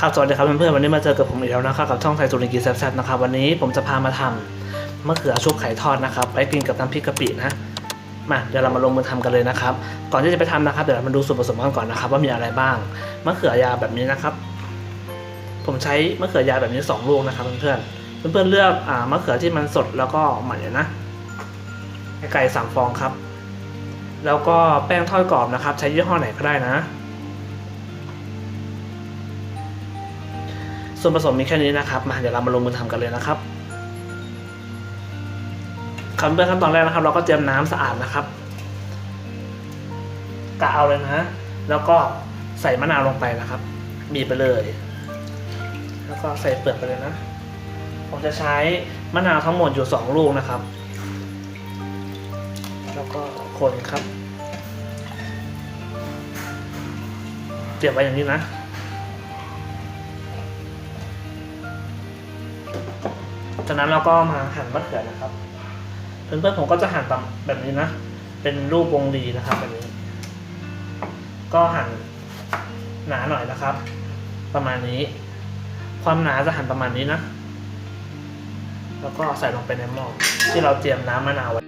ครับสวัสดีครับเพื่อนๆวันนี้มาเจอกับผมอีกแล้วนะครับกับช่องไทยสุรินทร์กีแซ่บๆนะครับวันนี้ผมจะพามาทำมะเขือชุบไข่ทอดนะครับไปกินกับน้ำพริกกะปินะมาเดี๋ยวเรามาลงมือทำกันเลยนะครับ ก่อนที่จะไปทำนะครับเดี๋ยวเรามาดูส่วนผสมกันก่อนนะครับ ว่ามีอะไรบ้างมะเขือยาวแบบนี้นะครับ ผมใช้มะเขือยาวแบบนี้สองลูกนะครับเพื่อนๆเพื่อนๆเลือกอ่ามะเขือที่มันสดแล้วก็ใหม่นะไก่สามฟองครับ แล้วก็แป้งทอดกรอบนะครับ ใช้ยี่ห้อไหนก็ได้นะ ส่วนผสมมีแค่นี้นะครับ มาเดี๋ยวเรามาลงมือทำกันเลยนะครับขั้นเบื้องขั้นตอนแรกนะครับ เราก็เตรียมน้ำสะอาดนะครับกะเอาเลยนะ แล้วก็ใส่มะนาวลงไปนะครับ บีบไปเลย แล้วก็ใส่เปลือกไปเลยนะ ผมจะใช้มะนาวทั้งหมดอยู่สองลูกนะครับ แล้วก็คนครับ เตรียมไว้อย่างนี้นะ จากนั้นเราก็มาหั่นมะเขือนะครับ เพื่อนๆผมก็จะหั่นแบบนี้นะ เป็นรูปวงรีนะครับแบบนี้ ก็หั่นหนาหน่อยนะครับ ประมาณนี้ ความหนาจะหั่นประมาณนี้นะ แล้วก็ใส่ลงไปในหม้อที่เราเตรียมน้ำมะนาวไว้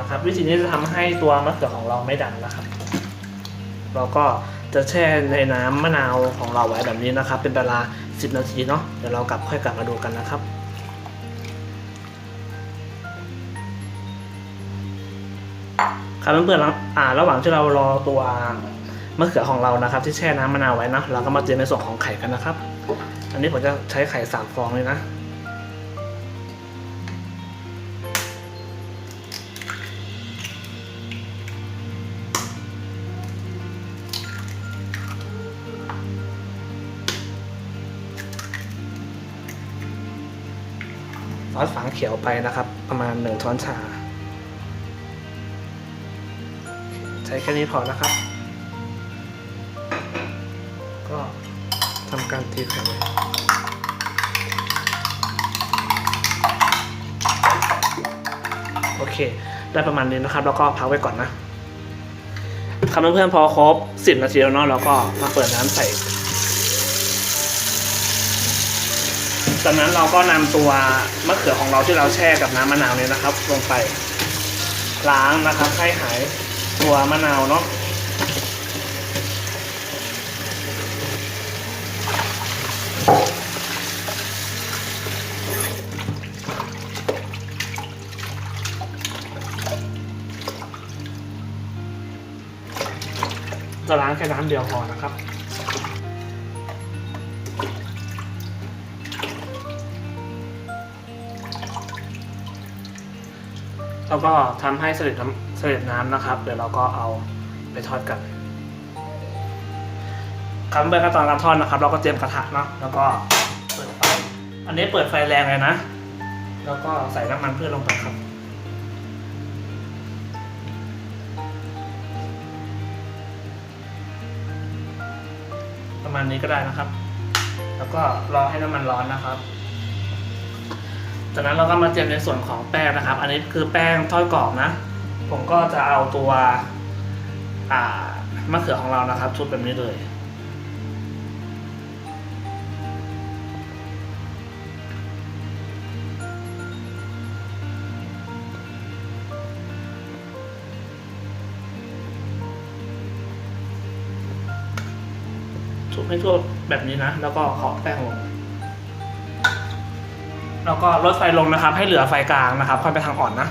นะครับ วิธีนี้จะทำให้ตัวมะเขือของเราไม่ดำนะครับ เราก็จะแช่ในน้ำมะนาวของเราไว้แบบนี้นะครับ เป็นเวลา 10 นาทีเนาะเดี๋ยวเรากลับค่อยกลับมาดูกันนะครับครับเพื่อนๆครับอ่าระหว่างที่เรารอตัวมะเขือของเรานะครับ ที่แช่น้ำมะนาวไว้นะเราก็มาเตรียมในส่วนของไข่กันนะครับ อันนี้ผมจะใช้ไข่สามฟองเลยนะ อสฝางเขียวไปนะครับ ประมาณหนึ่งช้อนชา ใช้แค่นี้พอนะครับ ก็ทำการตีไข่ไว้โอเค ได้ประมาณนี้นะครับ แล้วก็พักไว้ก่อนนะครับเพื่อนๆพอครบ 10 นาทีแล้วเนาะเราก็มาเปิดน้ำใส่ จากนั้นเราก็นำตัวมะเขือของเราที่เราแช่กับน้ำมะนาวเนี่ยนะครับ ลงไปล้างนะครับให้หายตัวมะนาวเนาะจะล้างแค่น้ำเดียวพอนะครับ แล้วก็ทำให้เสด็จน้ำเสด็จน้ำนะครับ เดี๋ยวเราก็เอาไปทอดกันครับเบื้องขั้นตอนการทอดนะครับ เราก็เตรียมกระทะเนาะแล้วก็เปิดไฟอันนี้เปิดไฟแรงเลยนะ แล้วก็ใส่น้ำมันเพืชลงไปครับประมาณนี้ก็ได้นะครับ แล้วก็รอให้น้ำมันร้อนนะครับ จากนั้นเราก็มาเตรียมในส่วนของแป้งนะครับ อันนี้คือแป้งทอดกรอบนะ ผมก็จะเอาตัวมะเขือของเรานะครับ ชุบแบบนี้เลยชุบให้ทั่วแบบนี้นะ แล้วก็เคาะแป้งลง แล้วก็ลดไฟลงนะครับ ให้เหลือไฟกลางนะครับค่อยไปทางอ่อนนะ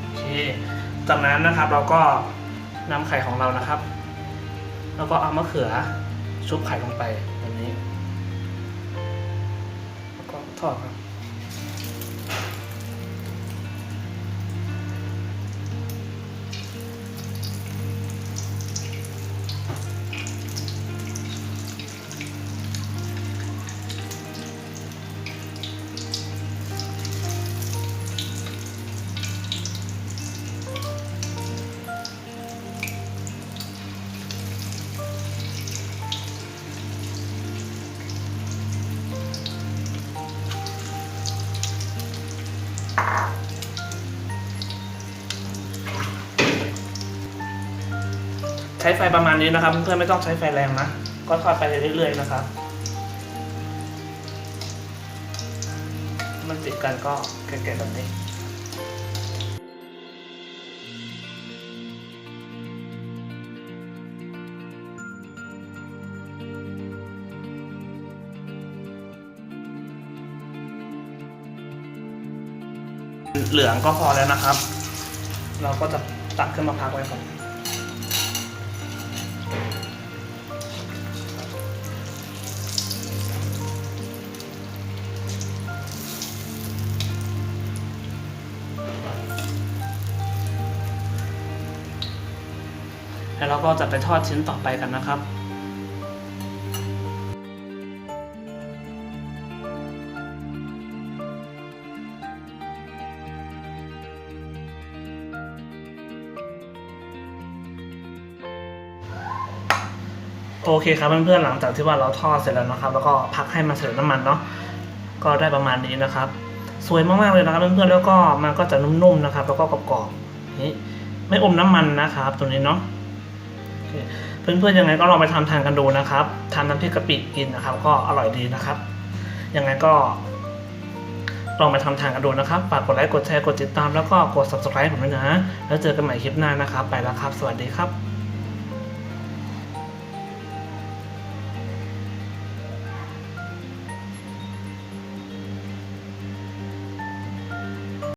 โอเคจากนั้นนะครับเราก็นำไข่ของเรานะครับ แล้วก็เอามะเขือชุบไข่ลงไปแบบนี้แล้วก็ทอดครับ ใช้ไฟประมาณนี้นะครับเพื่อนๆไม่ต้องใช้ไฟแรงนะ ก็ทอดไปเรื่อยๆนะครับ มันติดกันก็แก่ๆแบบนี้เหลืองก็พอแล้วนะครับ เราก็จะตักขึ้นมาพักไว้ก่อน แล้วเราก็จะไปทอดชิ้นต่อไปกันนะครับโอเคครับเพื่อนๆหลังจากที่ว่าเราทอดเสร็จแล้วนะครับ แล้วก็พักให้มันเสด็จน้ำมันเนาะก็ได้ประมาณนี้นะครับ สวยมากๆเลยนะครับเพื่อนๆแล้วก็มันก็จะนุ่มๆนะครับ แล้วก็กรอบๆนี่ไม่อมน้ำมันนะครับ ตัวนี้เนาะ เคเพื่อนๆยังไงก็ลองไปทำทานกันดูนะครับทำน้ำพริกกะปิกินนะครับ ก็อร่อยดีนะครับ ยังไงก็ลองไปทำทานกันดูนะครับ ฝากกดไลค์ กดแชร์ กดติดตาม แล้วก็กด subscribe ผมด้วยนะ แล้วเจอกันใหม่คลิปหน้านะครับ ไปแล้วครับ สวัสดีครับ